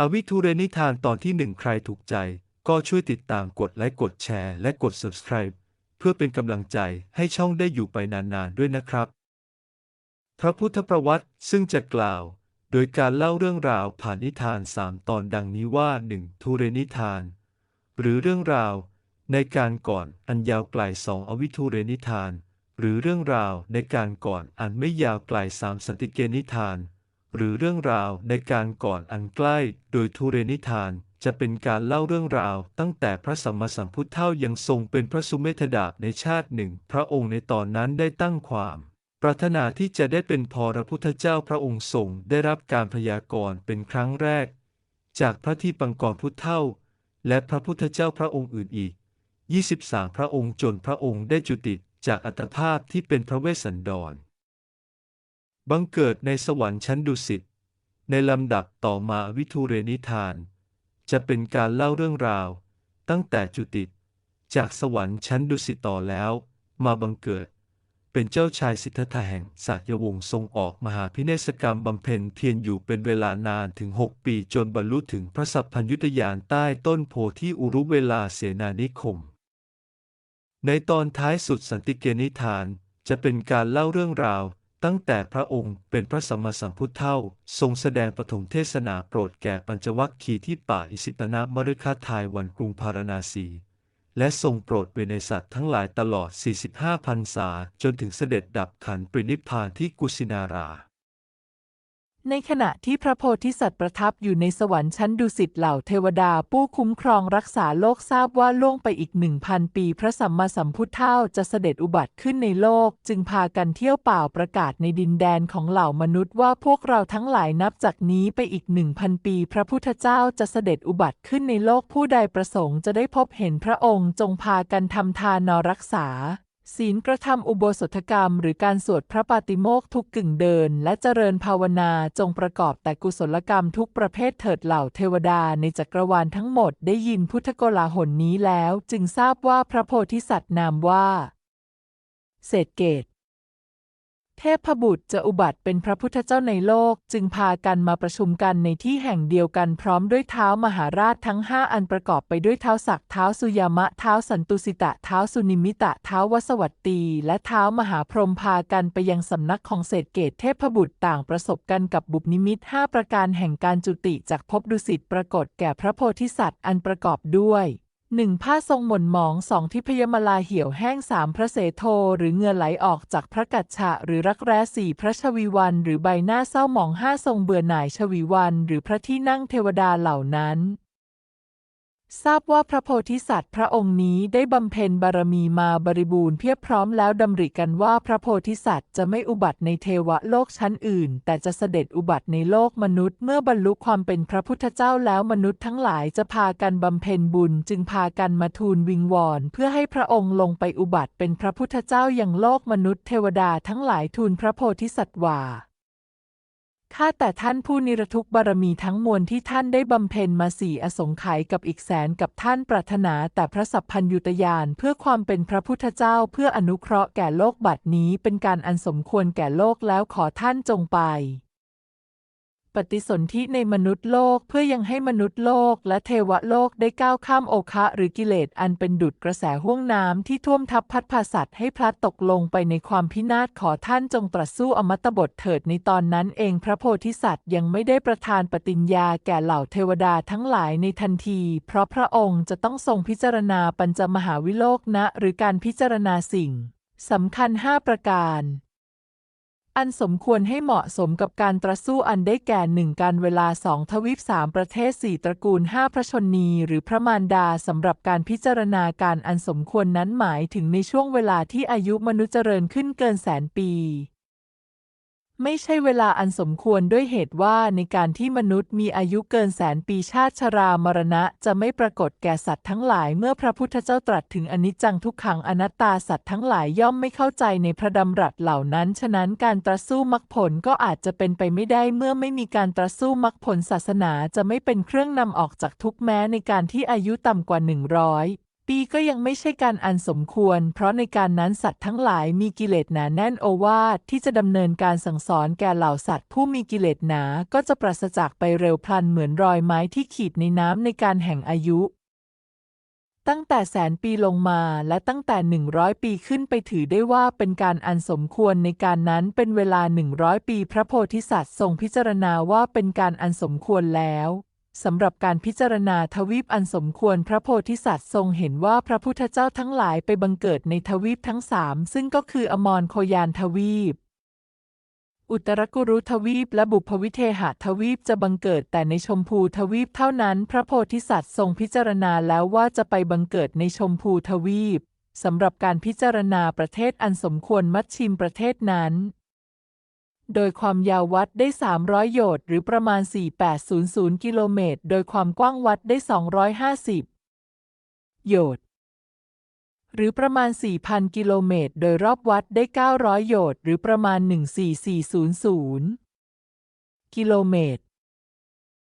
อวิทูเรนิทานตอนที่หนึ่งใครถูกใจ ก็ช่วยติดตามกดไลค์กดแชร์และกด subscribe เพื่อเป็นกำลังใจให้ช่องได้อยู่ไปนานๆด้วยนะครับ พระพุทธประวัติซึ่งจะกล่าว โดยการเล่าเรื่องราวผ่านนิทานสามตอนดังนี้ว่าหนึ่งทูเรนิทาน หรือเรื่องราว ในการก่อนอันยาวไกลสองอวิทูเรนิทาน หรือเรื่องราวในการก่อนอันไม่ยาวไกลสามสันติเกนิทาน หรือเรื่องราวในการก่อนอันใกล้ โดยทูเรนิทานจะเป็นการเล่าเรื่องราว ตั้งแต่พระสัมมาสัมพุทธเท่ายังทรงเป็นพระสุเมธดาบในชาติหนึ่ง พระองค์ในตอนนั้นได้ตั้งความปรารถนาที่จะได้เป็นพรพุทธเจ้าพระองค์ทรงได้รับการพยากรณ์เป็นครั้งแรก จากพระที่ปังกรพุทธเท่าและพระพุทธเจ้าพระองค์อื่นอีก 23 พระองค์จนพระองค์ได้จุติจากอัตภาพที่เป็นพระเวสสันดร บังเกิดในสวรรค์ชั้นดุสิต ในลำดับต่อมาวิทูเรนิทาน จะเป็นการเล่าเรื่องราว ตั้งแต่จุติจากสวรรค์ชั้นดุสิตต่อแล้ว มาบังเกิด เป็นเจ้าชายสิทธัตถะแห่งสากยวงศ์ทรงออกมหาพิเนศกรรมบำเพ็ญเพียรอยู่เป็นเวลานานถึง6ปีจนบรรลุถึงพระสัพพัญยุตยานใต้ต้นโพธิ์ที่อุรุเวลาเสนานิคม ในตอนท้ายสุดสันติเกนิทานจะเป็นการเล่าเรื่องราว ตั้งแต่พระองค์เป็นพระสัมมาสัมพุทธเท่าทรงแสดงปฐมเทศนาโปรดแก่ปัญจวัคคีย์ที่ป่าอิสิตนมฤคทายวันกรุงพาราณาสี และทรงโปรดเวเนสัตว์ทั้งหลายตลอด 45พรรษาจนถึงเสด็จดับขันปรินิพพานที่กุสินารา ในขณะที่พระโพธิสัตว์ประทับอยู่ในสวรรค์ชั้นดุสิตเหล่าเทวดาผู้คุ้มครองรักษาโลกทราบว่าล่วงไปอีกหนึ่งพันปี พระสัมมาสัมพุทธเจ้าจะเสด็จอุบัติขึ้นในโลก จึงพากันเที่ยวเปล่าประกาศในดินแดนของเหล่ามนุษย์ว่าพวกเราทั้งหลายนับจากนี้ไปอีกหนึ่งพันปี พระพุทธเจ้าจะเสด็จอุบัติขึ้นในโลกผู้ใดประสงค์จะได้พบเห็นพระองค์จงพากันทำทานนรักษา ศีลกระทำอุโบสถกรรม หรือการสวดพระปาติโมกข์ทุกกึ่งเดิน และเจริญภาวนาจงประกอบแต่กุศลกรรมทุกประเภทเถิดเหล่าเทวดาในจักรวาลทั้งหมดได้ยินพุทธโกลาหนนี้แล้ว จึงทราบว่าพระโพธิสัตว์นามว่า เศรษเกต เทพบุตรจะอุบัติเป็นพระพุทธเจ้าในโลก จึงพากันมาประชุมกันในที่แห่งเดียวกันพร้อมด้วยเท้ามหาราชทั้งห้าอันประกอบไปด้วยเท้าศักดิ์เท้าสุยามะเท้าสันตุสิตะเท้าสุนิมิตะเท้าวสวัตตี และเท้ามหาพรหมพากันไปยังสำนักของเศรษฐเกตเทพบุตรต่างประสบกันกับบุพนิมิตห้าประการแห่งการจุติจากภพดุสิตปรากฏแก่พระโพธิสัตว์อันประกอบด้วย หนึ่งผ้าทรงหม่นหมองสองทิพยมลาเหี่ยวแห้งสามพระเสโทหรือเหงื่อไหลออกจากพระกัจฉะหรือรักแร้สี่พระชวีวัน หรือใบหน้าเศร้าหมองห้าทรงเบื่อหน่ายชวีวัน หรือพระที่นั่งเทวดาเหล่านั้น ทราบว่าพระโพธิสัตว์พระองค์นี้ได้บำเพ็ญบารมีมาบริบูรณ์เพียบพร้อมแล้วดำริกันว่าพระโพธิสัตว์จะไม่อุบัติในเทวโลกชั้นอื่น แต่จะเสด็จอุบัติในโลกมนุษย์เมื่อบรรลุความเป็นพระพุทธเจ้าแล้วมนุษย์ทั้งหลายจะพากันบำเพ็ญบุญ จึงพากันมาทูลวิงวอนเพื่อให้พระองค์ลงไปอุบัติเป็นพระพุทธเจ้าอย่างโลกมนุษย์เทวดาทั้งหลายทูลพระโพธิสัตว์ว่า ข้าแต่ท่านผู้นิรทุกบารมีทั้งมวลที่ท่านได้บำเพ็ญมาสี่อสงไขยกับอีกแสนกับท่านปรารถนาแต่พระสัพพัญยุตยานเพื่อความเป็นพระพุทธเจ้าเพื่ออนุเคราะห์แก่โลกบัดนี้เป็นการอันสมควรแก่โลกแล้วขอท่านจงไป ปฏิสนธิในมนุษย์โลกเพื่อยังให้มนุษย์โลกและเทวโลกได้ก้าวข้ามโอคะหรือกิเลสอันเป็นดุจกระแสห้วงน้ำที่ท่วมทับพัดพาสัตว์ให้พลัดตกลงไปในความพินาศขอท่านจงตรัสสู้อมตะบทเถิดในตอนนั้นเองพระโพธิสัตว์ยังไม่ได้ประทานปฏิญญาแก่เหล่าเทวดาทั้งหลายในทันที เพราะพระองค์จะต้องทรงพิจารณาปัญจมหาวิโลกนะ หรือการพิจารณาสิ่งสำคัญห้าประการ อันสมควรให้เหมาะสมกับการตรัสู้อันได้แก่หนึ่งการเวลาสองทวีปสามประเทศสี่ตระกูลห้าพระชนีหรือพระมารดาสำหรับการพิจารณาการอันสมควรนั้นหมายถึงในช่วงเวลาที่อายุมนุษย์เจริญขึ้นเกินแสนปี ไม่ใช่เวลาอันสมควรด้วยเหตุว่าในการที่มนุษย์มีอายุเกินแสนปีชาติชรามรณะ จะไม่ปรากฏแก่สัตว์ทั้งหลายเมื่อพระพุทธเจ้าตรัสถึงอนิจจังทุกขังอนัตตาสัตว์ทั้งหลายย่อมไม่เข้าใจในพระดำรัสเหล่านั้น ฉะนั้นการตรัสสู้มรรคผลก็อาจจะเป็นไปไม่ได้เมื่อไม่มีการตรัสสู้มรรคผลศาสนาจะไม่เป็นเครื่องนำออกจากทุกแม้ในการที่อายุต่ำกว่าหนึ่งร้อย ปีก็ยังไม่ใช่การอันสมควร เพราะในการนั้นสัตว์ทั้งหลายมีกิเลสหนาแน่นโอวาทที่จะดำเนินการสั่งสอนแก่เหล่าสัตว์ผู้มีกิเลสหนา ก็จะปราศจากไปเร็วพลันเหมือนรอยไม้ที่ขีดในน้ำในการแห่งอายุ ตั้งแต่แสนปีลงมาและตั้งแต่หนึ่งร้อยปีขึ้นไปถือได้ว่าเป็นการอันสมควรในการนั้นเป็นเวลาหนึ่งร้อยปีพระโพธิสัตว์ทรงพิจารณาว่าเป็นการอันสมควรแล้ว สำหรับการพิจารณาทวีปอันสมควรพระโพธิสัตว์ทรงเห็นว่าพระพุทธเจ้าทั้งหลายไปบังเกิดในทวีปทั้งสามซึ่งก็คืออมรโคยานทวีป อุตรกุรุทวีปและบุพวิเทหทวีปจะบังเกิดแต่ในชมพูทวีปเท่านั้น พระโพธิสัตว์ทรงพิจารณาแล้วว่าจะไปบังเกิดในชมพูทวีปสำหรับการพิจารณาประเทศอันสมควรมัชชิมประเทศนั้น โดยความยาววัดได้ 300 โยชน์หรือประมาณ 4800 กิโลเมตร โดยความกว้างวัดได้ 250 โยชน์หรือประมาณ 4,000 กิโลเมตร โดยรอบวัดได้ 900 โยชน์หรือประมาณ 14400 กิโลเมตร